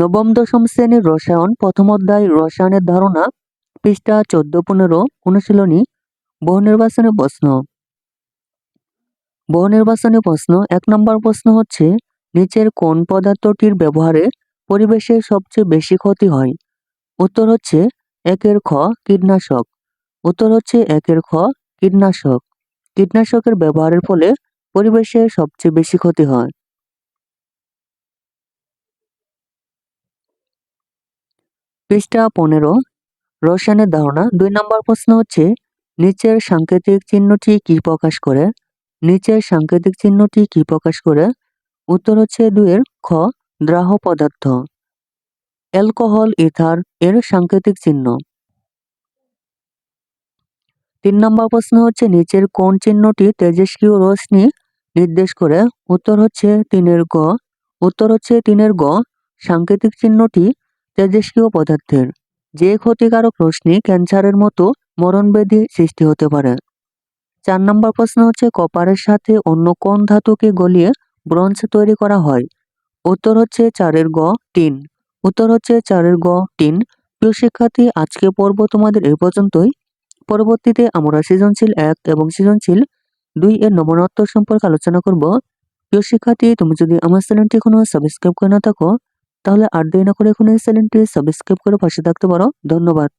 নবম দশম শ্রেণির রসায়ন, প্রথম অধ্যায় রসায়নের ধারণা, পৃষ্ঠা চোদ্দ পনেরো, অনুশীলনী, বহু নির্বাচনী প্রশ্ন। বহু নির্বাচনী প্রশ্ন, এক নম্বর প্রশ্ন হচ্ছে, নিচের কোন পদার্থটির ব্যবহারে পরিবেশের সবচেয়ে বেশি ক্ষতি হয়? উত্তর হচ্ছে, একের খ কীটনাশক। উত্তর হচ্ছে, একের খ কীটনাশক। কীটনাশকের ব্যবহারের ফলে পরিবেশের সবচেয়ে বেশি ক্ষতি হয়। পৃষ্ঠা পনেরো, রসায়নের ধারণা। দুই নম্বর প্রশ্ন হচ্ছে, নিচের সাংকেতিক চিহ্নটি কি প্রকাশ করে? নিচের সাংকেতিক চিহ্নটি কি প্রকাশ করে? উত্তর হচ্ছে দুইয়ের খ, দ্রাহ পদার্থ। অ্যালকোহল, ইথার, এর সাংকেতিক চিহ্ন। তিন নম্বর প্রশ্ন হচ্ছে, নিচের কোন চিহ্নটি তেজস্ক্রিয় রশ্মি নির্দেশ করে? উত্তর হচ্ছে তিনের গ। উত্তর হচ্ছে তিনের গ। সাংকেতিক চিহ্নটি তেজস্ক্রিয় পদার্থের যে ক্ষতিকারক রশ্মি ক্যান্সারের মতো মরণব্যাধি সৃষ্টি হতে পারে। চার নম্বর প্রশ্ন হচ্ছে, কপারের সাথে অন্য কোন ধাতুকে গলিয়ে ব্রঞ্জ তৈরি করা হয়? উত্তর হচ্ছে চারের গ, টিন। উত্তর হচ্ছে চারের গ, টিন। প্রিয় শিক্ষার্থী, আজকে পর্ব তোমাদের এই পর্যন্তই। পরবর্তীতে আমরা সৃজনশীল এক এবং সৃজনশীল দুই এর নমনত্ব সম্পর্কে আলোচনা করব। প্রিয় শিক্ষার্থী, তুমি যদি আমার চ্যানেলটি এখনও সাবস্ক্রাইব করে না থাকো তাহলে আর দেরি না করে এখন এই চ্যানেলটি সাবস্ক্রাইব করে পাশে থাকতে পারো। ধন্যবাদ।